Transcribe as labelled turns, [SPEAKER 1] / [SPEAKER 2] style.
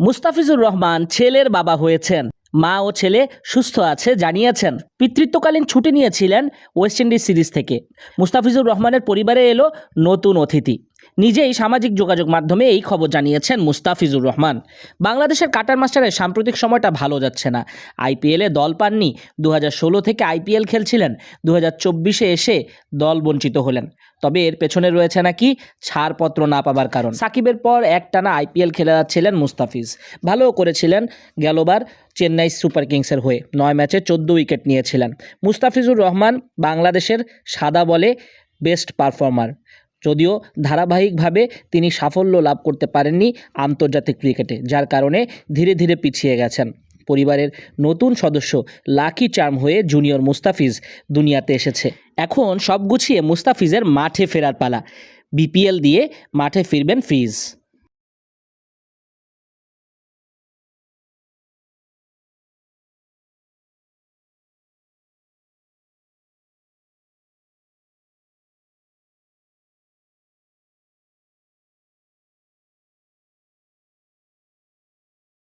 [SPEAKER 1] মুস্তাফিজুর রহমান ছেলের বাবা হয়েছেন। মা ও ছেলে সুস্থ আছে জানিয়েছেন। পিতৃত্বকালীন ছুটি নিয়েছিলেন ওয়েস্ট ইন্ডিজ সিরিজ থেকে। মুস্তাফিজুর রহমানের পরিবারে এলো নতুন অতিথি। নিজেই সামাজিক যোগাযোগ মাধ্যমে এই খবর জানিয়েছেন মুস্তাফিজুর রহমান। বাংলাদেশের কাটার মাস্টারের সাম্প্রতিক সময়টা ভালো যাচ্ছে না। আইপিএলে দল পাননি দু থেকে আইপিএল খেলছিলেন দু এসে দল বঞ্চিত হলেন। তবে এর পেছনে রয়েছে নাকি ছাড়পত্র না পাবার কারণ? সাকিবের পর একটানা আইপিএল খেলে যাচ্ছিলেন মুস্তাফিজ। ভালোও করেছিলেন গেলবার চেন্নাই সুপার কিংসের হয়ে, নয় ম্যাচে চোদ্দ উইকেট নিয়েছিলেন। মুস্তাফিজুর রহমান বাংলাদেশের সাদা বলে বেস্ট পারফর্মার। যদিও ধারাবাহিকভাবে তিনি সাফল্য লাভ করতে পারেননি আন্তর্জাতিক ক্রিকেটে, যার কারণে ধীরে ধীরে পিছিয়ে গেছেন। পরিবারের নতুন সদস্য লাকি চার্ম হয়ে জুনিয়র মুস্তাফিজ দুনিয়াতে এসেছে। এখন সব গুছিয়ে মুস্তাফিজের মাঠে ফেরার পালা। বিপিএল দিয়ে মাঠে ফিরবেন ফিজ।